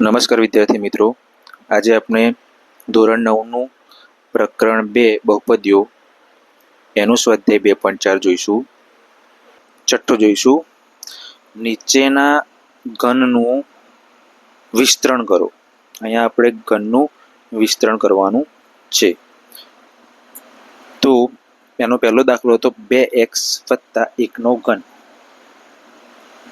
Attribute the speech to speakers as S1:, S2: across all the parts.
S1: નમસ્કાર વિદ્યાર્થી મિત્રો. આજે આપણે ધોરણ નવનું પ્રકરણ બે બહુપદીઓ, એનું સ્વાધ્યાય બે પોઈન્ટ ચાર જોઈશું. છઠ્ઠું જોઈશું. નીચેના ઘનનું વિસ્તરણ કરો. અહીંયા આપણે ઘનનું વિસ્તરણ કરવાનું છે. તો એનો પહેલો દાખલો હતો બે એક્સ વત્તા એકનો ઘન.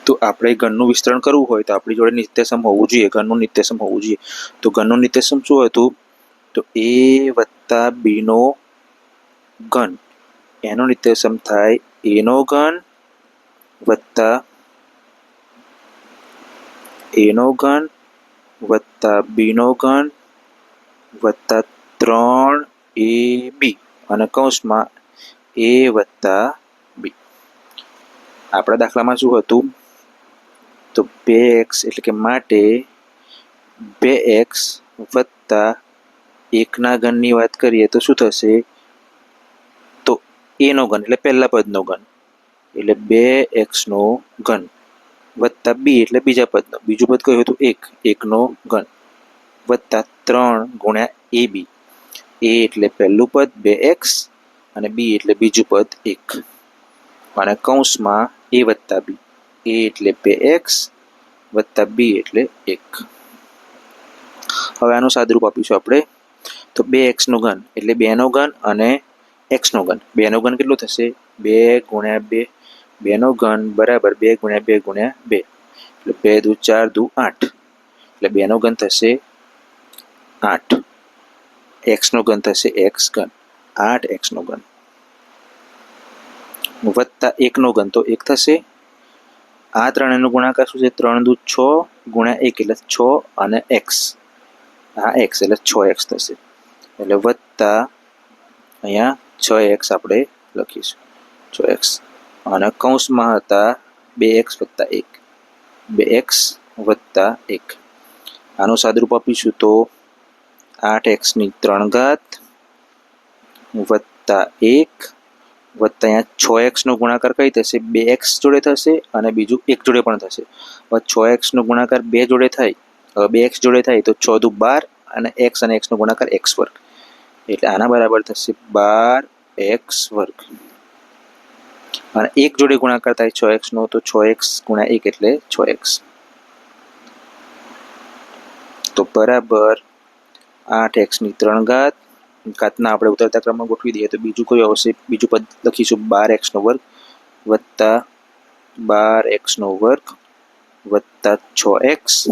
S1: તો આપણે ઘનનું વિસ્તરણ કરવું હોય તો આપણી જોડે નિત્યસમ હોવું જોઈએ ઘનનું નિત્યસમ હોવું જોઈએ. તો ઘનનું નિત્યસમ શું હતું તો એ વત્તા બીનો ઘન. એનો નિત્યસમ થાય એનો ઘન વત્તા એનો ઘન વત્તા બીનો ઘન વત્તા ત્રણ એ બી અને કૌંસમાં એ વત્તા બી. આપણા દાખલામાં શું હતું? તો બે એક્સ એટલે કે માટે બે એક્સ વત્તા એકના ઘનની વાત કરીએ તો શું થશે? તો એનો ઘન એટલે પહેલા પદનો ઘન. એટલે બે એક્સનો ઘન વત્તા બી એટલે બીજા પદનો. બીજું પદ કયું હતું? એક. એકનો ઘન વત્તા ત્રણ ગુણ્યા એ બી. એ એટલે પહેલું પદ બે એક્સ અને બી એટલે બીજું પદ એક. અને કૌંસમાં એ વત્તા બી. એ એટલે બે એક્સ વત્તા બી એટલે એક. હવે આનું સાદરૂપ આપીશું આપણે. તો બે એક્સનો ઘન એટલે બેનો ઘન અને એક્સનો ઘન. બેનો ઘન કેટલો થશે? બે ગુણ્યા બે. બેનો ઘન બરાબર બે ગુણ્યા બે ગુણ્યા બે. એટલે બે દુ ચાર દુ આઠ. એટલે બેનો ઘન થશે આઠ. એક્સનો ઘન થશે એક્સ ઘન. આઠ એક્સનો ઘન. વત્તા એકનો ઘન તો એક થશે. આ ત્રણેયનો ગુણાકાર શું છે? ત્રણ દુ છ ગુણ્યા એક એટલે છ અને એક્સ આ એક્સ એટલે છ એક્સ થશે. એટલે વત્તા અહીંયા છ એક્સ આપણે લખીશું. છ એક્સ અને કૌંસમાં હતા બે એક્સ વત્તા એક. બે એક્સ વત્તા એક. આનું સાદરૂપ આપીશું તો આઠ એક્સની ત્રણ ઘાત વત્તા એક વત્તા અહીંયા છ એક્સનો ગુણાકાર કઈ થશે? બે એક્સ જોડે થશે અને બીજું એક જોડે પણ થશે. છ એક્સનો ગુણાકાર બે જોડે થાય. હવે બે એક્સ જોડે થાય તો છ દુ બાર અને એક્સ અને એક્સનો ગુણાકાર એક્સ વર્ગ. એટલે આના બરાબર થશે બાર એક્સ વર્ગ. અને એક જોડે ગુણાકાર થાય છ એક્સનો તો છ એક્સ ગુણ્યા એક એટલે છ એક્સ તો બરાબર આઠ એક્સની ત્રણ ઘાત ઘાતના આપણે ઉતરતા ક્રમમાં ગોઠવી દઈએ તો બીજું કોઈ આવશે. બીજું પદ લખીશું બાર એક્સનો વર્ગ વત્તા બાર એક્સનો વર્ગ વત્તા છ એક્સ.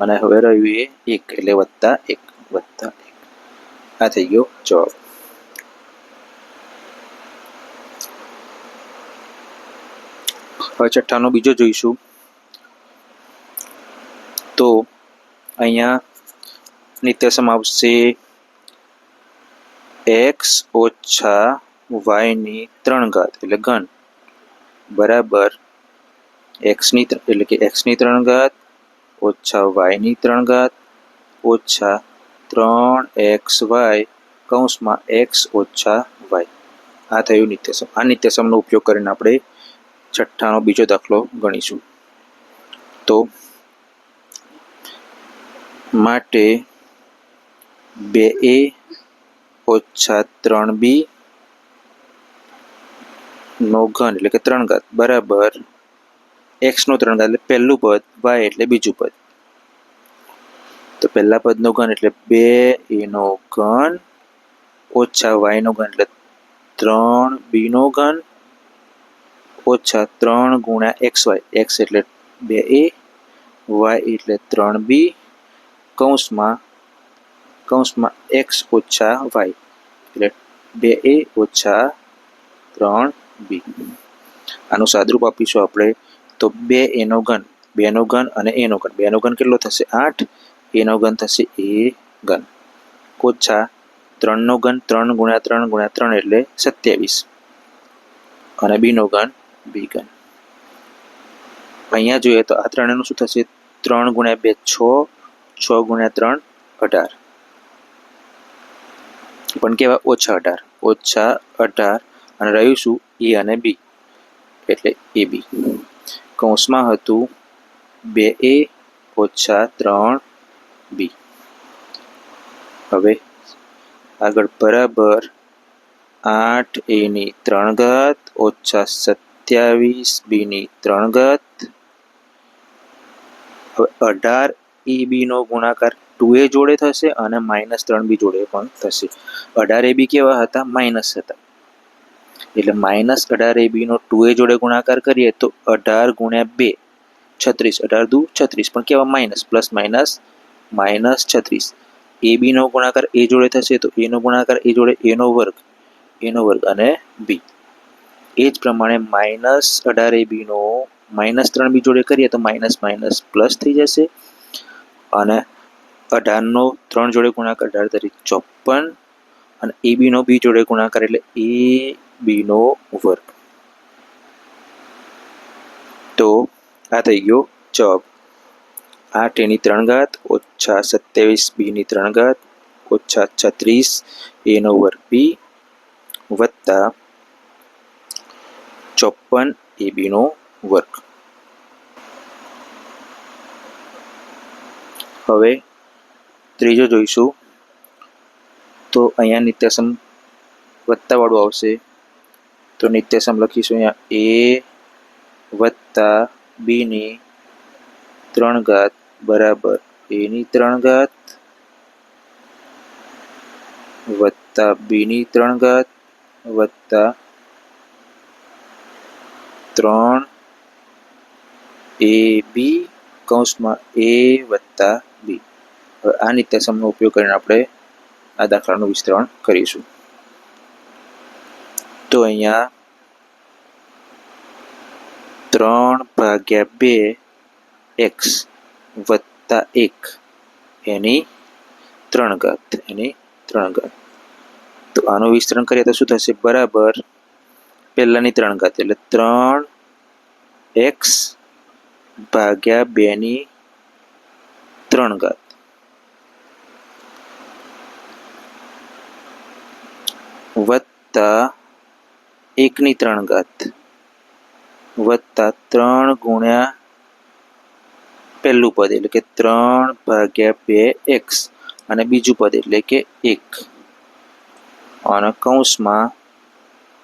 S1: અને હવે રહ્યું એ એક, એટલે વત્તા એક વત્તા એક. આ થઈ ગયો જવાબ. હવે છઠ્ઠાનો બીજો જોઈશું. તો અહીંયા નિત્યસમ આવશે એક્સ ઓછા વાયની ત્રણ ઘાત, એટલે ઘન. બરાબર. એક્સની એટલે કે એક્સની ત્રણ ઘાત, ઓછા વાયની ત્રણ ઘાત, ઓછા ત્રણ એક્સ વાય કૌંસમાં એક્સ ઓછા વાય આ થયું નિત્યસમ. આ નિત્યસમનો ઉપયોગ કરીને આપણે છઠ્ઠાનો બીજો દાખલો ગણીશું. તો માટે બે એ ઓછા ત્રણ બી નો ઘન, એટલે કે ત્રણ ઘાત, બરાબર. એક્સનો ત્રણ ઘાત, એટલે પહેલું પદ વાય એટલે બીજું પદ. તો પહેલા પદનો ઘન, એટલે બે એનો ઘન, ઓછા વાયનો ઘન, એટલે ત્રણ બીનો ઘન, ઓછા ત્રણ ગુણ્યા એક્સ વાય એક્સ એટલે બે એ વાય એટલે ત્રણ બી કૌંસમાં કૌંસમાં એક્સ ઓછા વાય એટલે બે એ ઓછા ત્રણ બી. આનું સાદરૂપ આપીશું આપણે તો બે એનો ઘન, બેનો ઘન અને એનો ઘન. બેનો ઘન કેટલો થશે? આઠ. એનો ઘન થશે એ ઘન. ઓછા ત્રણનો ઘન ત્રણ ગુણ્યા ત્રણ ગુણ્યા ત્રણ એટલે સત્યાવીસ. અને બીનો ઘન બી ઘન. અહીંયા જોઈએ તો આ ત્રણેયનું શું થશે? ત્રણ ગુણ્યા બે છ છ ગુણ્યા ત્રણ અઢાર. પણ કેવા? ઓછા અઢાર. ઓછા અઢાર અને રહ્યું શું? એ અને બી. એટલે એ બી. કૌંસમાં હતું બે એ ઓછા ત્રણ બી. હવે આગળ બરાબર આઠ એની ત્રણ ઘાત, ઓછા સત્યાવીસ બીની ત્રણ ઘાત. હવે અઢાર એ બીનો ગુણાકાર ટુ એ જોડે થશે અને માઇનસ ત્રણ બી જોડે પણ થશે. અઢાર એ બી કેવા હતા? માઇનસ હતા. એટલે માઇનસ અઢાર એ બીનો ટુ એ જોડે ગુણાકાર કરીએ તો અઢાર ગુણ્યા બે, છત્રીસ. અઢાર દુ છત્રીસ, પણ કેવા? માઇનસ. પ્લસ માઇનસ માઇનસ છત્રીસ. એ બીનો ગુણાકાર એ જોડે થશે તો એનો ગુણાકાર એ જોડે એનો વર્ગ એનો વર્ગ અને બી. એ જ પ્રમાણે માઇનસ અઢાર એ બીનો માઇનસ ત્રણ બી જોડે કરીએ તો માઇનસ માઇનસ પ્લસ થઈ જશે. અને અઢારનો ત્રણ જોડે ગુણાકાર, અઢાર તરીકે ચોપન, અને એ બીનો બી જોડે ગુણાકાર એટલે એ બીનો વર્ગ. તો આ થઈ ગયો જવાબ આઠ એની ત્રણ ઘાત, ઓછા સત્યાવીસ બીની ત્રણ ઘાત, ઓછા છત્રીસ એનો વર્ગ બી, વત્તા ચોપન એ બીનો વર્ગ. હવે ત્રીજો જોઈશું. તો અહીંયા નિત્યસમ વત્તાવાળું આવશે. તો નિત્યસમ લખીશું અહીંયા એ વત્તા બીની ત્રણ ઘાત બરાબર એની ત્રણ ઘાત વત્તા બીની ત્રણ ઘાત વત્તા ત્રણ એ બી કૌંસમાં એ વત્તા બી. આ નિત્યસમનો ઉપયોગ કરીને આપણે આ દાખલાનું વિસ્તરણ કરીશું. તો અહીંયા ત્રણ ભાગ્યા બે એક્સ વત્તા એક એની ત્રણ ઘાત, એની ત્રણ ઘાત. તો આનું વિસ્તરણ કરીએ તો શું થશે? બરાબર પહેલાની ત્રણ ઘાત, એટલે ત્રણ એક્સ ભાગ્યા બેની ત્રણ ઘાત. વત્તા એકની ત્રણ ઘાત. વત્તા ત્રણ ગુણ્યા પહેલું પદ, એટલે કે ત્રણ ભાગ્યા બે એક્સ. અને બીજું પદ, એટલે કે એક. અને કૌંસમાં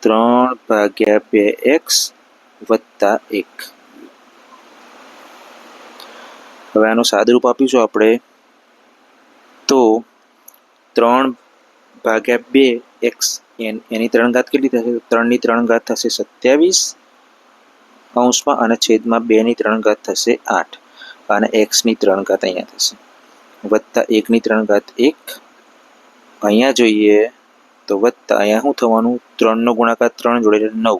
S1: ત્રણ ભાગ્યા બે એક્સ વત્તા એક. હવે આનું સાદરૂપ આપીશું આપણે. તો ત્રણ ભાગ્યા બે એક્સ એન, એની ત્રણ ઘાત કેટલી થશે? ત્રણની ત્રણ ઘાત થશે સત્યાવીસ કૌંસમાં અને છેદમાં બેની ત્રણ ઘાત થશે આઠ. અને એક્સની ત્રણ ઘાત અહીંયા થશે. વત્તા એકની ત્રણ ઘાત એક. અહીંયા જોઈએ તો વત્તા, અહીંયા શું થવાનું? ત્રણનો ગુણાકાર ત્રણ જોડે એટલે નવ.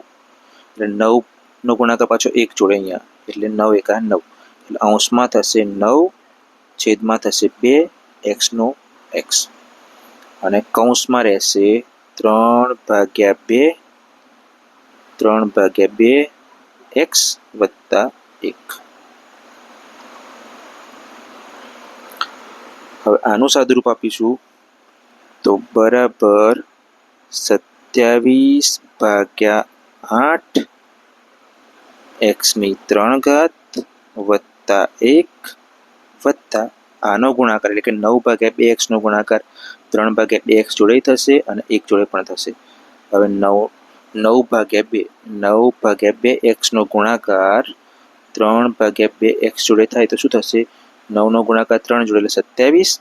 S1: એટલે નવનો ગુણાકાર પાછો એક જોડે અહીંયા. એટલે નવ એકા નવ. એટલે અંશમાં થશે નવ, છેદમાં થશે બે, એક્સનો એક્સ. અને કૌંસમાં રહેશે ત્રણ ભાગ્યા બે, ત્રણ ભાગ્યા બે, એક્સ વત્તા એક. હવે આનું સાદુરૂપ આપીશું. તો બરાબર સત્યાવીસ ભાગ્યા આઠ, એક્સની ત્રણ ઘાત વત્તા એક વત્તા આનો ગુણાકાર, એટલે કે નવ ભાગ્યા બે એક્સનો ગુણાકાર. ત્રણ ભાગ્યા બે એક્સ જોડે થશે અને એક જોડે પણ થશે. હવે નવ નવ ભાગ્યા બે, નવ ભાગ્યા બે એક્સનો ગુણાકાર ત્રણ ભાગ્યા બે એક્સ જોડે થાય તો શું થશે? નવનો ગુણાકાર ત્રણ જોડે એટલે સત્યાવીસ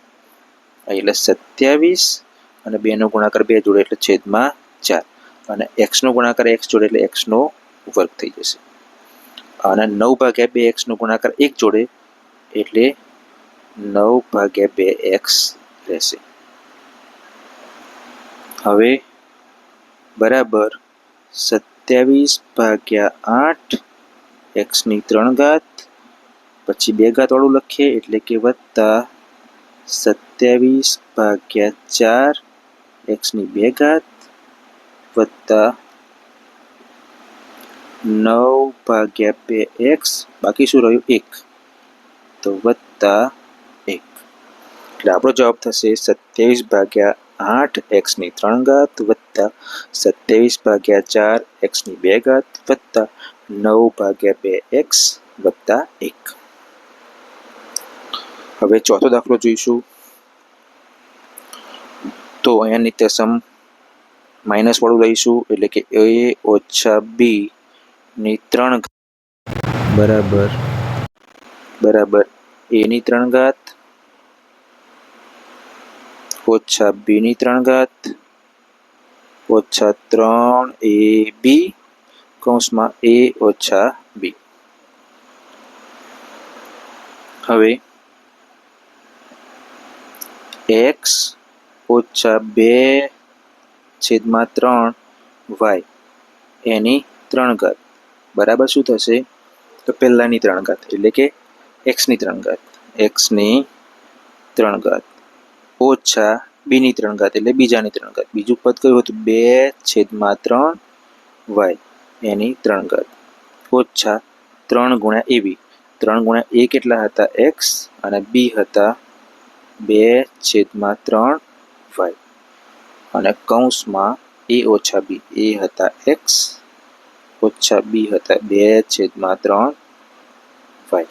S1: એટલે સત્યાવીસ અને બેનો ગુણાકાર બે જોડે એટલે છેદમાં ચાર. અને એક્સનો ગુણાકાર એક્સ જોડે એટલે એક્સનો વર્ગ થઈ જશે. અને નવ ભાગ્યા બે એક્સનો ગુણાકાર એક જોડે એટલે નવ ભાગ્યા બે એક્સ રહેશે. હવે બરાબર સત્યાવીસ ભાગ્યા આઠ એક્સની ત્રણ ઘાત, પછી બે ઘાતવાળું લખીએ, એટલે કે વત્તા સત્યાવીસ ભાગ્યા ચાર એક્સની બે ઘાત, વત્તા નવ ભાગ્યા બે એક્સ બાકી શું રહ્યું? એક. તો વત્તા એક. એટલે આપણો જવાબ થશે સત્યાવીસ ભાગ્યા આઠ એક્સની ત્રણ ઘાત વત્તા સત્યાવીસ ભાગ્યા ચાર એક્સની બે ઘાત વત્તા નવ ભાગ્યા બે એક્સ વત્તા એક. હવે ચોથો દાખલો જોઈશું. તો અહીંયા નિત્યસમ માઇનસ વાળું લઈશું એટલે કે એ ઓછા બી ની ત્રણ બરાબર. બરાબર. એની ત્રણ ઘાત ઓછા બીની ત્રણ ઘાત ઓછા ત્રણ એ બી, કૌંસમાં એ ઓછા બી. હવે એક્સ ઓછા બે છેદમાં ત્રણ વાય, એની ત્રણ ઘાત. બરાબર શું થશે? તો પહેલાંની ત્રણ ઘાત, એટલે કે એક્સની ત્રણ ઘાત. એક્સની ત્રણ ઘાત. ઓછા બીની ત્રણ ઘાત એટલે બીજાની ત્રણ ઘાત. બીજું પદ કયું હતું? બે છેદમાં ત્રણ વાય. એની ત્રણ ઘાત. ઓછા ત્રણ ગુણ્યા એવી ત્રણ ગુણ્યા એ કેટલા હતા? એક્સ અને બી હતા બે છેદમાં ત્રણ વાય. અને કૌંસમાં એ ઓછા બી. એ હતા એક્સ, ઓછા બી હતા બે છેદમાં ત્રણ વાય.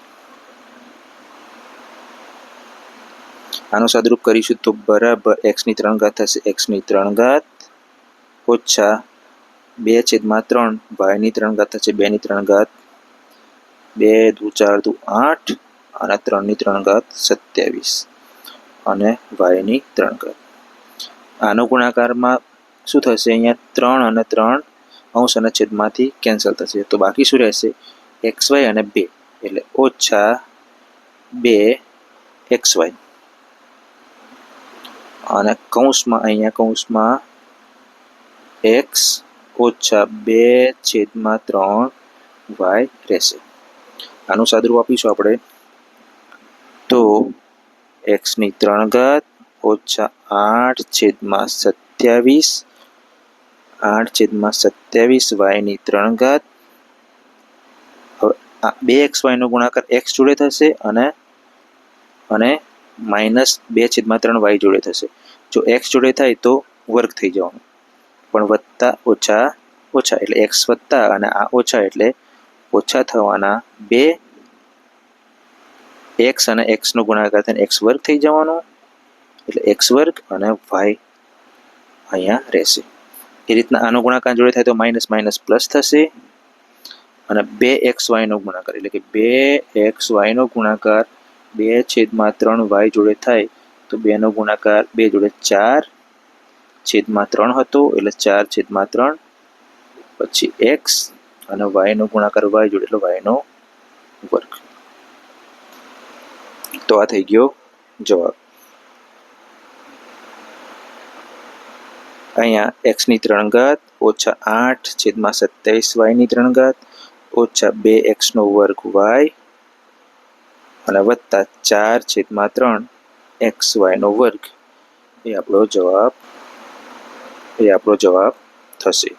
S1: આનું સાદરૂપ કરીશું તો બરાબર એક્સની ત્રણ ઘાત થશે. એક્સની ત્રણ ઘાત ઓછા બે છેદમાં ત્રણ. વાયની ત્રણ ઘાત થશે. બેની ત્રણ ઘાત બે દુ ચાર દુ આઠ અને ત્રણની ત્રણ ઘાત સત્યાવીસ અને વાયની ત્રણ ઘાત. આનો ગુણાકારમાં શું થશે? અહીંયા ત્રણ અને ત્રણ અંશ અને છેદમાંથી કેન્સલ થશે. તો બાકી શું રહેશે? એક્સ વાય અને બે. એટલે ઓછા બે એક્સ વાય અને કૌંસમાં અહીંયા કૌંસમાં એક્સ ઓછા બે છેદમાં ત્રણ વાય રહેશે. આનું સાદરૂપ આપીશું આપણે. તો એક્સની ત્રણ ઘાત ઓછા આઠ છેદમાં સત્યાવીસ, આઠ છેદમાં સત્યાવીસ વાયની ત્રણ ઘાત. હવે બે એક્સ વાયનો ગુણાકાર એક્સ જોડે થશે અને અને માઇનસ બે છેદમાં ત્રણ વાય જોડે થશે. જો એક્સ જોડે થાય તો વર્ગ થઈ જવાનું. પણ વત્તા ઓછા ઓછા એટલે એક્સ વત્તા અને આ ઓછા એટલે ઓછા થવાના બે એક્સ અને એક્સનો ગુણાકાર થઈને એક્સ વર્ગ થઈ જવાનો. એટલે એક્સ વર્ગ અને વાય અહીંયા રહેશે. એ રીતના આનો ગુણાકાર જોડે થાય તો માઇનસ માઇનસ પ્લસ થશે. અને બે એક્સ વાયનો ગુણાકાર, એટલે કે બે એક્સ વાયનો ગુણાકાર બે છેદમાં ત્રણ વાય જોડે થાય તો બેનો ગુણાકાર બે જોડે ચાર છેદમાં ત્રણ હતો એટલે ચાર છેદમાં ત્રણ. પછી એક્સ અને વાયનો ગુણાકાર વાય જોડે એટલે વાયનો વર્ગ. તો આ થઈ ગયો જવાબ. અહીંયા એક્સની ત્રણ ઘાત, ઓછા આઠ છેદમાં સત્યાવીસ વાયની ત્રણ ઘાત, ઓછા બે એક્સનો વર્ગ વાય અને વત્તા ચાર છેદમાં ત્રણ. એક્સ વાયનો વર્ગ? એ આપણો જવાબ એ આપણો જવાબ થશે.